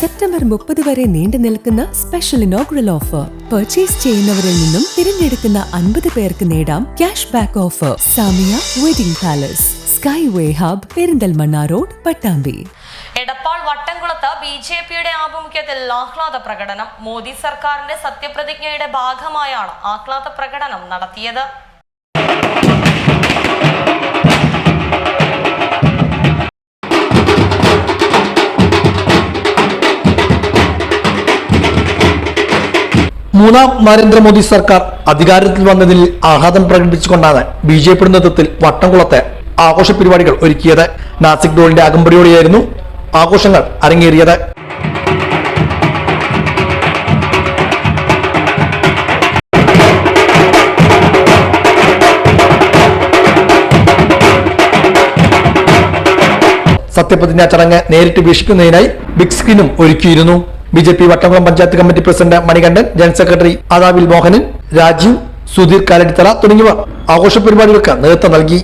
September മുപ്പത് വരെ നീണ്ടു നിൽക്കുന്ന സ്പെഷ്യൽ ഇനോഗ്രൽ ഓഫർ പർച്ചേസ് ചെയ്യുന്നവരിൽ നിന്നും തിരഞ്ഞെടുക്കുന്ന അൻപത് പേർക്ക് നേടാം cash back offer Samiya wedding palace sky way hub Perinthalmanna road Pattambi. Edappal വട്ടംകുളത്ത് B J പിയുടെ ആഭിമുഖ്യത്തിൽ ആഹ്ലാദ പ്രകടനം. മോദി സർക്കാരിന്റെ സത്യപ്രതിജ്ഞയുടെ ഭാഗമായാണ് ആഹ്ലാദ പ്രകടനം നടത്തിയത്. മൂന്നാം നരേന്ദ്രമോദി സർക്കാർ അധികാരത്തിൽ വന്നതിൽ ആഹ്ലാദം പ്രകടിപ്പിച്ചുകൊണ്ടാണ് ബി ജെ പിയുടെ നേതൃത്വത്തിൽ വട്ടംകുളത്തെ ആഘോഷ പരിപാടികൾ ഒരുക്കിയത്. നാസിക് ഡോളിന്റെ അകമ്പടിയോടെയായിരുന്നു ആഘോഷങ്ങൾ അരങ്ങേറിയത്. സത്യപ്രതിജ്ഞാ ചടങ്ങ് നേരിട്ട് വീക്ഷിക്കുന്നതിനായി ബിഗ് സ്ക്രീനും ഒരുക്കിയിരുന്നു. B J P Vattamkulam panchayat committee president Manikandan general secretary ആദാവിൽ Mohanan Rajeev Sudheer Kaladithara തുടങ്ങിയവർ ആഘോഷ പരിപാടികൾക്ക് നേതൃത്വം നൽകി.